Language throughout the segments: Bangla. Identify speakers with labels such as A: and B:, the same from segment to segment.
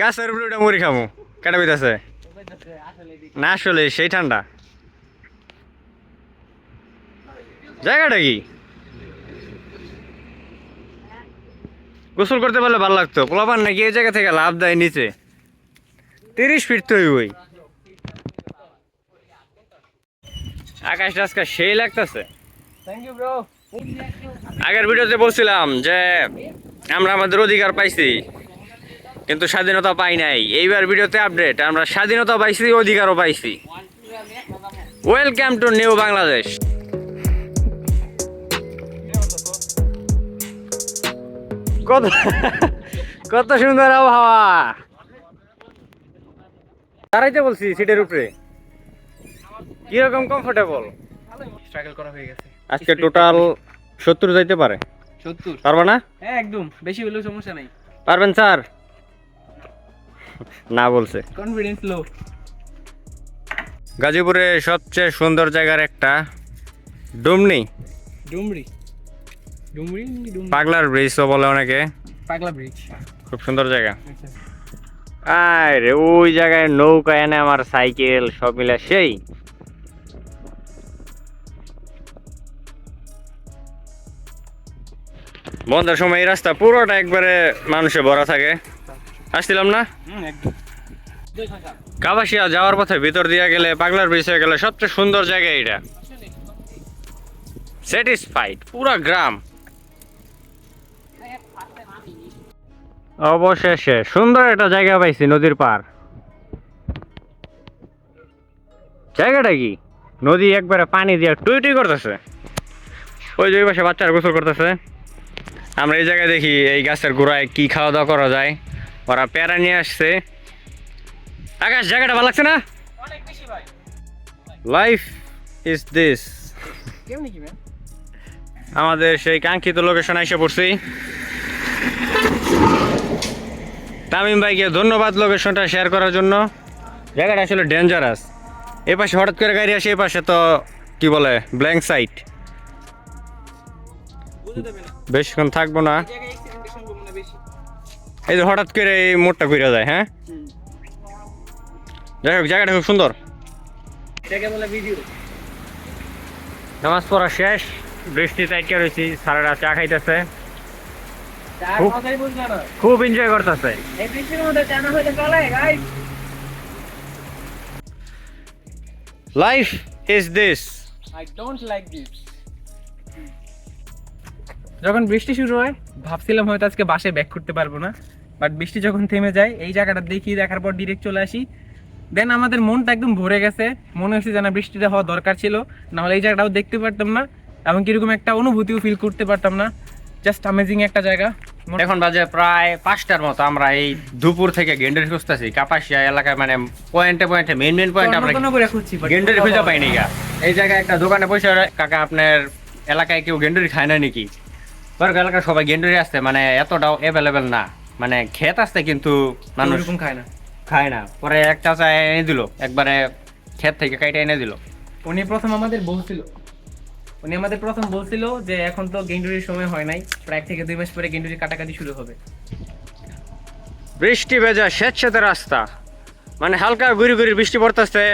A: গাছের উপরে উঠে মুড়ি খামু কেটা বিতাছে না আসলে সেই ঠান্ডা। জায়গাটা কি? গোসল করতে পারলে ভালো লাগতো। পোলাপান নাকি এই জায়গা থেকে লাভ দেয় নিচে। তিরিশ ফিট তো ওই আকাশ টাস্কা সেই লাগতেছে।
B: থ্যাংক ইউ ব্রো
A: আগের ভিডিওতে বলছিলাম যে আমরা আমাদের অধিকার পাইছি। কিন্তু স্বাধীনতা পাই নাই। এইবার ভিডিওতে আপডেট আমরা স্বাধীনতা পাইছি অধিকারও পাইছি। ওয়েলকাম টু নিউ বাংলাদেশ কত কত সুন্দর আবহাওয়া। দাঁড়াইতে বলছি সিটের উপরে। কীরকম কমফোর্টেবল
B: স্ট্রাগল করা হয়ে গেছে।
A: আজকে টোটাল সত্তর যাইতে পারে।
B: সত্তর।
A: পারবা না?
B: হ্যাঁ একদম। বেশি হলেও সমস্যা নাই।
A: পারবেন স্যার? না বলছে।
B: কনফিডেন্স লো
A: গাজীপুরে সবচেয়ে সুন্দর জায়গার একটা ডুমনি।
B: ডুমরি। ডুমরি
A: পাগলার ব্রিজও বলে অনেকে।
B: পাগলা ব্রিজ
A: খুব সুন্দর জায়গা। আয় রে ওই জায়গায় নৌকা এনে আমার সাইকেল সব মিলে সেই। বন্ধের সময় এই রাস্তা পুরোটা একবারে মানুষে ভরা থাকে। আসছিলাম না? কাবাসিয়া যাওয়ার পথে ভিতর দিয়ে গেলে পাগলার ব্রিজ হয়ে গেলে সবচেয়ে সুন্দর জায়গা এটা স্যাটিসফাইড পুরা গ্রাম। অবশেষে সুন্দর একটা জায়গা পাইছি নদীর পার জায়গাটা কি? নদী একবারে পানি দিয়ে টুই টুই করতেছে। ওই যে পাশে বাচ্চারা গোসল করতেছে। আমরা এই জায়গায় দেখি এই গাছের গোড়ায় কি খাওয়া দাওয়া করা যায়। ওরা প্যারা নিয়ে আসছে। আকাশ জায়গাটা ভালো লাগছে না? লাইফ ইজ দিস আমাদের সেই কাঙ্ক্ষিত লোকেশন এসে পড়ছি। তামিম ভাইকে ধন্যবাদ লোকেশনটা শেয়ার করার জন্য। জায়গাটা আসলে ডেঞ্জারাস এ পাশে হঠাৎ করে গাড়ি আসে এই পাশে তো কি বলে ব্ল্যাঙ্ক সাইট বেশিক্ষণ থাকব না।
B: এই
A: যে হঠাৎ করে এই মোড়টা ঘুরে যায় হ্যাঁ? যাই হোক, জায়গাটা খুব সুন্দর। নামাজ পড়া শেষ, বৃষ্টিতে আটকে রয়েছি সারারা চা খাইতেছে। খুব- এনজয় করতেছে। Life is this
B: I don't like this যখন বৃষ্টি শুরু হয় ভাবছিলাম হয়তো আজকে বাসে ব্যাক করতে পারব না বাট বৃষ্টি যখন থেমে যায় এই জায়গাটা দেখি দেখার পর ডিরেক্ট চলে আসি। দেন আমাদের মনটা একদম ভরে গেছে মনে হচ্ছে যেন বৃষ্টিটা হওয়া দরকার ছিল নাহলে এই জায়গাটাও দেখতে পারতাম না এবং কীরকম একটা অনুভূতিও ফিল করতে পারতাম না। জাস্ট অ্যামেজিং একটা জায়গা।
A: এখন বাজে প্রায় পাঁচটার মতো আমরা এই দুপুর থেকে গেন্ডের খুঁজতেছি কাপাসিয়া এলাকায় মানে পয়েন্টে পয়েন্টে মেন মেন পয়েন্ট আমরা গেন্ডের খুঁজে পাইনি গা। এই জায়গায় একটা দোকানে পয়সা কাকা আপনার এলাকায় কেউ গেন্ডুরি খায় না নাকি? বরং এলাকার সবাই গেন্ডুরি আসতে মানে এতটাও অ্যাভেলেবেল না। মানে ক্ষেত আসতে কিন্তু মানুষ
B: ওরকম খায় না।
A: খায় না। পরে একটা চা এনে দিল একবারে ক্ষেত থেকে কাইটে এনে দিল।
B: উনি প্রথম আমাদের বলছিল উনি আমাদের প্রথম বলছিল যে এখন তো গেন্ডুরির সময় হয় নাই প্রায় এক থেকে দুই মাস পরে গেন্ডুরি কাটাকাটি শুরু হবে।
A: বৃষ্টি ভেজা স্বেচ্ছাতে রাস্তা। মানে হালকা গুড়ি গুড়ি বৃষ্টি পড়তেছে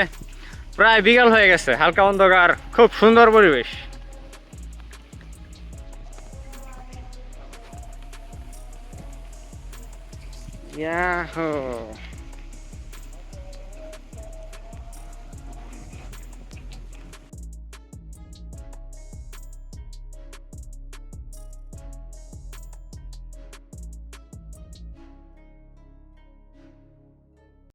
A: প্রায় বিকাল হয়ে গেছে হালকা অন্ধকার খুব সুন্দর পরিবেশ। Yahoo